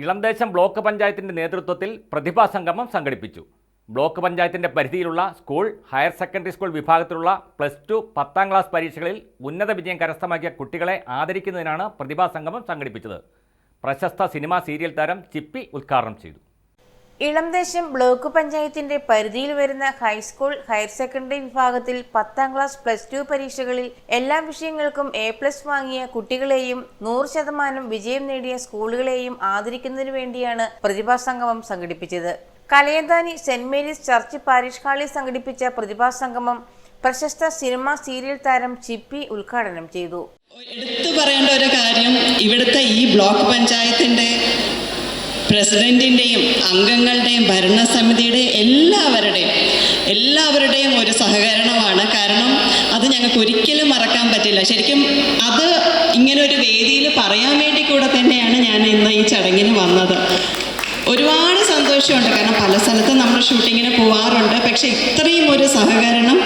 Elamdesam block പഞ്ചായത്തിന്റെ നേതൃത്വത്തിൽ പ്രതിഭാ സംഗമം സംഘടിപ്പിച്ചു. ബ്ലോക്ക് പഞ്ചായത്തിന്റെ പരിധിയിലുള്ള സ്കൂൾ ഹയർ സെക്കൻഡറി സ്കൂൾ വിഭാഗത്തിലുള്ള പ്ലസ് ടു പത്താം ക്ലാസ് പരീക്ഷകളിൽ ഉന്നത വിജയം കരസ്ഥമാക്കിയ കുട്ടികളെ ആദരിക്കുന്നതിനാണ് പ്രതിഭാ സംഗമം സംഘടിപ്പിച്ചത്. പ്രശസ്ത സിനിമാ സീരിയൽ താരം ചിപ്പി ഉദ്ഘാടനം ചെയ്തു. ഇളംദേശം ബ്ലോക്ക് പഞ്ചായത്തിന്റെ പരിധിയിൽ വരുന്ന ഹൈസ്കൂൾ ഹയർ സെക്കൻഡറി വിഭാഗത്തിൽ പത്താം ക്ലാസ് പ്ലസ് ടു പരീക്ഷകളിൽ എല്ലാ വിഷയങ്ങൾക്കും എ പ്ലസ് വാങ്ങിയ കുട്ടികളെയും നൂറ് ശതമാനം വിജയം നേടിയ സ്കൂളുകളെയും ആദരിക്കുന്നതിനു വേണ്ടിയാണ് പ്രതിഭാസംഗമം സംഘടിപ്പിച്ചത്. Kalayanthani saint Mary's church parish ഹാളിൽ സംഘടിപ്പിച്ച പ്രതിഭാസംഗമം പ്രശസ്ത സിനിമ സീരിയൽ താരം ചിപ്പി ഉദ്ഘാടനം ചെയ്തു. എടുത്തു പറയേണ്ട ഒരു കാര്യം ഇവിടുത്തെ ഈ ബ്ലോക്ക് പഞ്ചായത്തിന്റെ പ്രസിഡന്റിന്റെയും അംഗങ്ങളുടെയും ഭരണസമിതിയുടെ എല്ലാവരുടെയും എല്ലാവരുടെയും ഒരു സഹകരണമാണ്. കാരണം അത് ഞങ്ങൾക്ക് ഒരിക്കലും മറക്കാൻ പറ്റില്ല. ശരിക്കും അത് ഇങ്ങനെ ഒരു വേദിയിൽ പറയാൻ വേണ്ടി കൂടെ തന്നെയാണ് ഞാൻ ഇന്ന് ഈ ചടങ്ങിന് വന്നത്. ഒരുപാട് സന്തോഷമുണ്ട്. കാരണം പല സ്ഥലത്തും നമ്മൾ ഷൂട്ടിങ്ങിന് പോവാറുണ്ട്. പക്ഷെ ഇത്രയും ഒരു സഹകരണം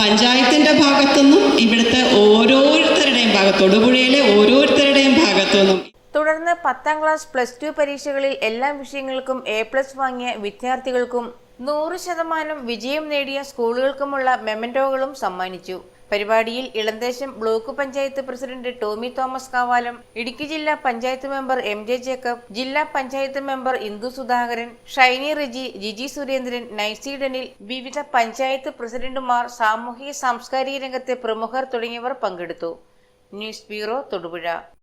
പഞ്ചായത്തിന്റെ ഭാഗത്തുനിന്നും ഇവിടുത്തെ ഓരോരുത്തരുടെയും ഭാഗത്ത് തൊടുപുഴയിലെ ഓരോരുത്തരുടെയും ഭാഗത്തുനിന്നും തുടർന്ന് പത്താം ക്ലാസ് പ്ലസ് ടു പരീക്ഷകളിൽ എല്ലാ വിഷയങ്ങൾക്കും എ പ്ലസ് വാങ്ങിയ വിദ്യാർത്ഥികൾക്കും നൂറ് ശതമാനം വിജയം നേടിയ സ്കൂളുകൾക്കുമുള്ള മെമന്റോകളും സമ്മാനിച്ചു. പരിപാടിയിൽ ഇളന്തേശം ബ്ലോക്ക് പഞ്ചായത്ത് പ്രസിഡന്റ് ടോമി തോമസ് കാവാലം ഇടുക്കി ജില്ലാ panchayat member M J Jacob ജില്ലാ പഞ്ചായത്ത് മെമ്പർ ഇന്ദു സുധാകരൻ ഷൈനി റിജി ജിജി സുരേന്ദ്രൻ നൈസി ഡനിൽ വിവിധ പഞ്ചായത്ത് പ്രസിഡന്റുമാർ സാമൂഹിക സാംസ്കാരിക രംഗത്തെ പ്രമുഖർ തുടങ്ങിയവർ പങ്കെടുത്തു. News bureau Thodupuzha.